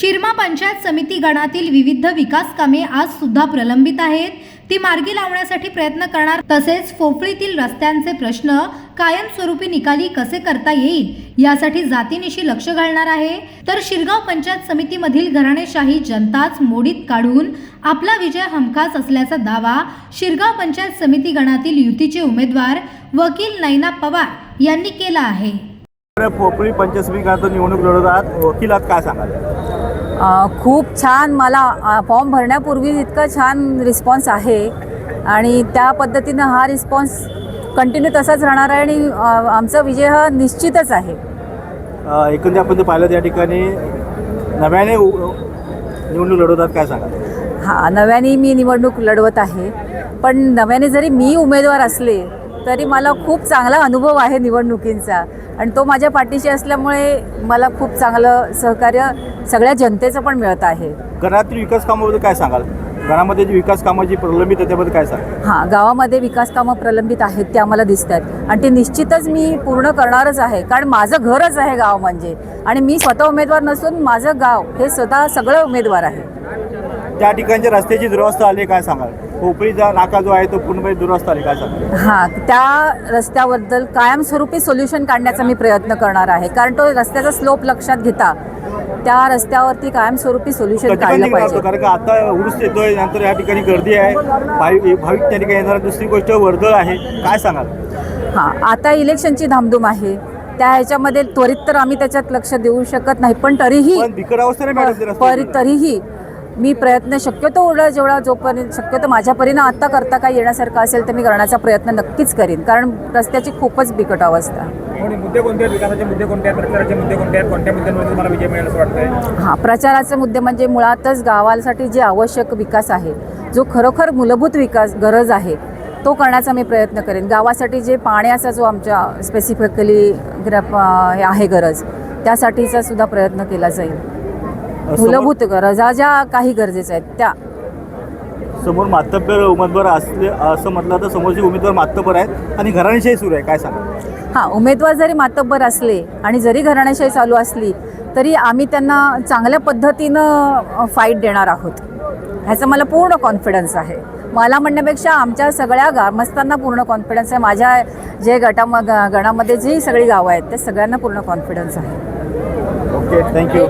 शिरमा पंचायत समिती गणातील विविध विकास कामे आज सुद्धा प्रलंबित आहेत. ती मार्गी लावण्यासाठी प्रयत्न करणार तसेच फोफळीतील रस्त्यांचे प्रश्न कायमस्वरूपी निकाली कसे करता येईल यासाठी जातीनिशी लक्ष घालणार आहे. तर शिरगाव पंचायत समितीमधील घराणेशाही जनताच मोडीत काढून आपला विजय हमखास असल्याचा दावा शिरगाव पंचायत समिती गणातील युतीचे उमेदवार वकील नैना पवार यांनी केला आहे. पोपळी समिती निवडणूक लढवतात वकिलात काय सांगाल? खूप छान मला फॉर्म भरण्यापूर्वी इतकं छान रिस्पॉन्स आहे. आणि त्या पद्धतीनं हा रिस्पॉन्स कंटिन्यू तसाच राहणार आहे आणि आमचा विजय हा निश्चितच आहे. एकंदरीत आपण पाहिलं त्या ठिकाणी नव्याने निवडणूक लढवतात काय सांगाल? हा नव्याने मी निवडणूक लढवत आहे. पण नव्याने जरी मी उमेदवार असले तरी मला खूप चांगला अनुभव आहे निवडणुकींचा. आणि तो माझ्या पाठीशी असल्यामुळे मला खूप चांगलं सहकार्य सगळ्या जनतेचं पण मिळत आहे. घरातील विकास कामाबद्दल काय सांगाल? घरामध्ये जी विकास कामं जी प्रलंबित आहे त्याबद्दल काय सांगाल? हां गावामध्ये विकास कामं प्रलंबित आहेत ते आम्हाला दिसत आहेत आणि ते निश्चितच मी पूर्ण करणारच आहे कारण माझं घरच आहे गाव म्हणजे. आणि मी स्वतः उमेदवार नसून माझं गाव हे स्वतः सगळं उमेदवार आहे. त्या ठिकाणच्या रस्त्याची दुरवस्था आली काय सांगाल? पोपळीचा नाका जो आहे तो पूर्णपणे काय सांगाल हां त्या रस्त्याबद्दल कायमस्वरूपी सोल्युशन काढण्याचा मी प्रयत्न करणार आहे. कारण तो रस्त्याचा स्लोप लक्षात घेता त्या रस्त्यावरती कायमस्वरूपी सोल्युशन काढलं पाहिजे. कारण का आता उरुस येतोय नंतर या ठिकाणी गर्दी आहे. भाविक भाविक त्या ठिकाणी येणार दुसरी गोष्ट वर्दळ आहे. काय सांगाल? हां आता इलेक्शनची धामधूम आहे. त्या ह्याच्यामध्ये त्वरित तर आम्ही त्याच्यात लक्ष देऊ शकत नाही पण तरीही. तरीही मी प्रयत्न शक्यतो एवढा जेवढा जोपर्यंत शक्यतो माझ्या परीनं आत्ता करता काय येण्यासारखं असेल तर मी करण्याचा प्रयत्न नक्कीच करीन. कारण रस्त्याची खूपच बिकट अवस्था. आहे. आणि मुद्दे कोणते आहेत? विकासाचे मुद्दे कोणते आहेत? प्रचाराचे मुद्दे कोणते आहेत? कोणत्या मुद्द्यांवर तुम्हाला विजय मिळेल असं वाटतंय? हां प्रचाराचे मुद्दे म्हणजे मुळातच गावासाठी जे आवश्यक विकास आहे जो खरोखर मूलभूत विकास गरज आहे तो करण्याचा मी प्रयत्न करेन. गावासाठी जे पाण्याचा जो आमच्या स्पेसिफिकली हे आहे गरज त्यासाठीचा सुद्धा प्रयत्न केला जाईल. मूलभूत गरजा ज्या काही गरजेच्या आहेत त्या. समोर मातब्बर उमेदवार असले असं म्हटलं तर समोरचे उमेदवार मातब्बर आहेत आणि घराणीशाही सुरू आहे काय सांगा हां उमेदवार जरी मातब्बर असले आणि जरी घराण्याशाही चालू असली तरी आम्ही त्यांना चांगल्या पद्धतीनं फाईट देणार आहोत. ह्याचा मला पूर्ण कॉन्फिडन्स आहे. मला म्हणण्यापेक्षा आमच्या सगळ्या ग्रामस्थांना पूर्ण कॉन्फिडन्स आहे. माझ्या जे गटाम गणामध्ये जी सगळी गावं आहेत त्या सगळ्यांना पूर्ण कॉन्फिडन्स आहे. Okay thank you